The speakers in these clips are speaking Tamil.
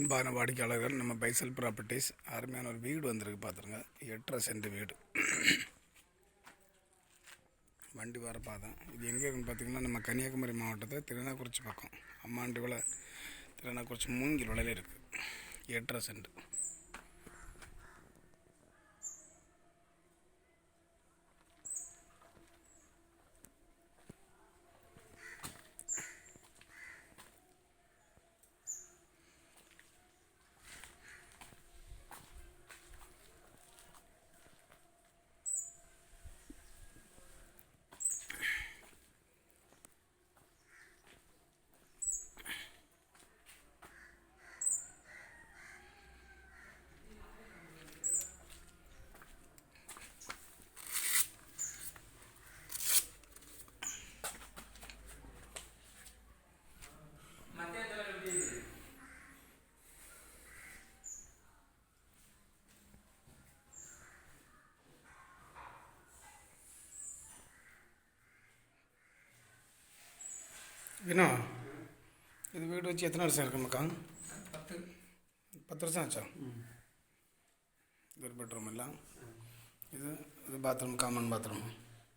அன்பான வாடிக்கையாளர்கள் நம்ம பைசல் ப்ராப்பர்ட்டிஸ் அருமையான ஒரு வீடு வந்திருக்கு பார்த்துருங்க எட்டரை சென்ட் வீடு. வண்டி வர பாதம் இது எங்கே இருக்குன்னு பார்த்தீங்கன்னா நம்ம கன்னியாகுமரி மாவட்டத்தில் திருநாக்குறிச்சி பக்கம். அம்மாண்டி விலை திருநாக்குறிச்சி மூங்கில் விலையில் இருக்குது எட்டரை சென்ட். வினோ இது வீடு வச்சு எத்தனை வருஷம் இருக்கு மக்கா பத்து பத்து வருஷம் ஆச்சா இது ஒரு பெட்ரூம் இல்லை இது இது பாத்ரூம் காமன் பாத்ரூம்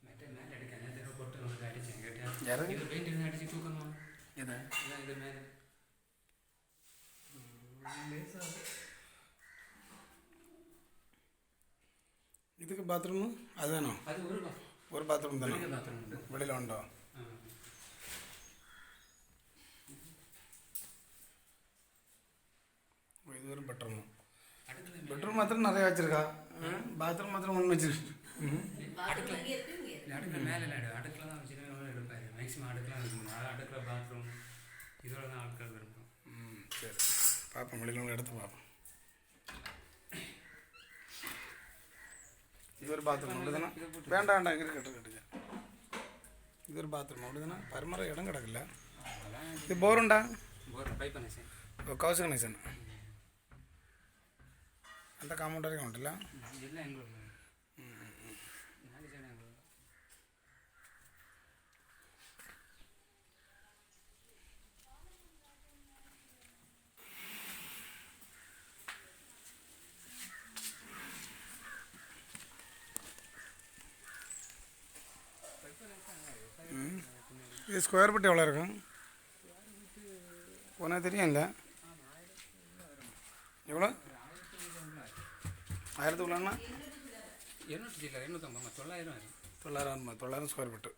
மറ്റേ மேலே அடிக்க நேரத்தில் போட்டு வந்து அடிச்சேன் கேட்டியா யாரு இது பெயிண்ட் அடிச்சு தூக்கணுமா இது இதான் இது மேலே இதுக்கு பாத்ரூமு அதுதானோ அது ஒரு பா- ஒரு பாத்ரூம் தானே பெரிய பாத்ரூம் உண்டு வெளியில் உண்டோ ஒரு பெட்ரூம் பெட்ரூம் மாத்திரம் நிறைய வச்சிருக்கா? பாத்ரூம் மாத்திரம் ஒன்று வச்சிருக்கு ம். அடுக்கல மேலே இல்லை அடுக்கல. தான் வச்சுருக்கேன். எடுப்பாரு. மேக்ஸிமம் அடுக்கல பாத்ரூம் இதோட தான் ஆட்கள் ம் சரி. பார்ப்போம் வெளியில் உள்ள எடுத்து பார்ப்போம் இது ஒரு பாத்ரூம் அப்படிதானே வேண்டாம் வேண்டாம். இங்கே இருக்கட்டும் இருக்கட்டுங்க இது ஒரு பாத்ரூம் அப்படிதானே பரிமாற இடம் அதெல்லாம் இது போருண்டா ஒரு பைப் பண்ணிச்சேன் ஓ கௌச கணேசன் நாலு சைடு எங்களுக்கு இது ஸ்கொயர் ஃபீட் எவ்வளோ இருக்கும்? உனக்கு தெரியும்ல? எவ்வளோ? ஆயிரத்துக்குள்ளன்னா இருநூற்றி இல்லை எண்ணூற்றம்பது தொள்ளாயிரம் தொள்ளாயிரம் தொள்ளாயிரம் ஸ்கொயர் ஃபீட்டு